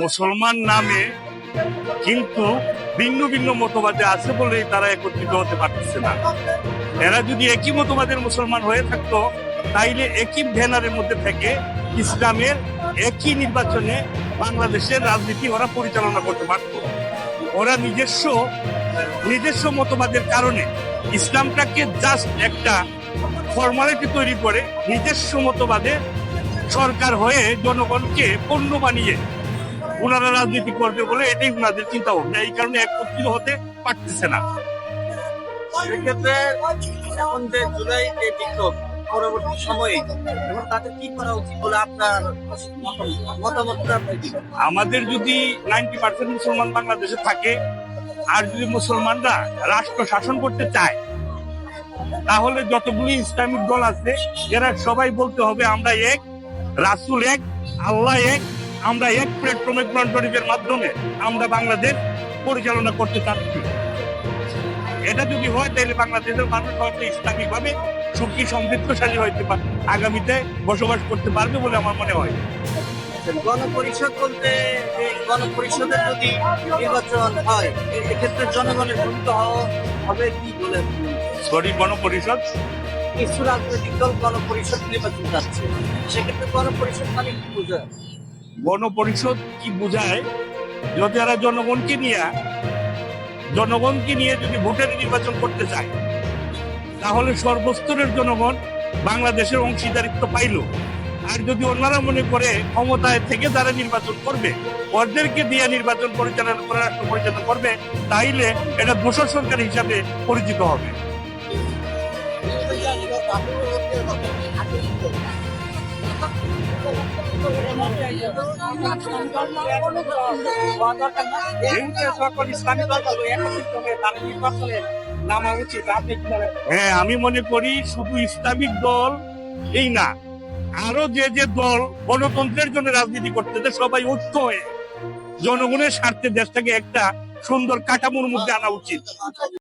মুসলমান নামে কিন্তু ভিন্ন ভিন্ন মতবাদে আছে বলে তারা একত্রিত হতে পারতেছে না। এরা যদি একই মতবাদের মুসলমান হয়ে থাকতো, তাইলে একই ব্যানারের মধ্যে থেকে ইসলামের একই নির্বাচনে বাংলাদেশের রাজনীতি ওরা পরিচালনা করতে পারত। ওরা নিজস্ব নিজস্ব মতবাদের কারণে ইসলামটাকে জাস্ট একটা ফর্মালিটি তৈরি করে নিজস্ব মতবাদে সরকার হয়ে জনগণকে পণ্য বানিয়ে ওনারা রাজনীতি করবে বলে এটাই ওনাদের চিন্তা ভাবনা এই কারণে একত্রিত হতে পারতেছে না। সেক্ষেত্রে এখন যে জুলাই যে বিক্ষোভ পরবর্তী সময়ে এবং তাদের কি করা উচিত বলে আপনার মতামতটা আমাদের যদি নাইনটি পার্সেন্ট মুসলমান বাংলাদেশে থাকে আর যদি মুসলমানরা রাষ্ট্র শাসন করতে চায় তাহলে যতগুলি ইসলামিক দল আছে এরা সবাই বলতে হবে আমরা এক রাসুল এক আল্লাহ এক আমরা এক প্ল্যাটফর্মে কোরআন শরীফের মাধ্যমে আমরা বাংলাদেশ পরিচালনা করতে চাচ্ছি। এটা যদি হয় তাহলে বাংলাদেশের মানুষ হয়তো ইসলামিক ভাবে সুখী সমৃদ্ধশালী হইতে পারে আগামীতে বসবাস করতে পারবে বলে আমার মনে হয়। গণপরিষদ বলতে এই গণপরিষদের যদি নির্বাচন হয় এক্ষেত্রে জনগণের ভূমিকা হওয়া- হবে কি বলে? সরি গণপরিষদ? কিছু রাজনৈতিক দল গণপরিষদ নির্বাচন যাচ্ছে সেক্ষেত্রে গণপরিষদ মানে কি বোঝায় গণপরিষদ কি বোঝায়? যদি এরা জনগণকে নিয়ে জনগণকে নিয়ে যদি ভোটের নির্বাচন করতে চায়, তাহলে সর্বস্তরের জনগণ বাংলাদেশের অংশীদারিত্ব পাইল। আর যদি ওনারা মনে করে ক্ষমতায় থেকে তারা নির্বাচন করবে ওদেরকে দিয়ে নির্বাচন পরিচালনা করে পরিচালনা করবে, তাইলে এটা দোষর সরকার হিসাবে পরিচিত হবে। হ্যাঁ আমি মনে করি শুধু ইসলামিক দল এই না। আরও যে যে দল গণতন্ত্রের জন্য রাজনীতি করতেছে, সবাই ঐক্য হয়ে জনগণের স্বার্থে দেশটাকে একটা সুন্দর কাঠামোর মধ্যে আনা উচিত।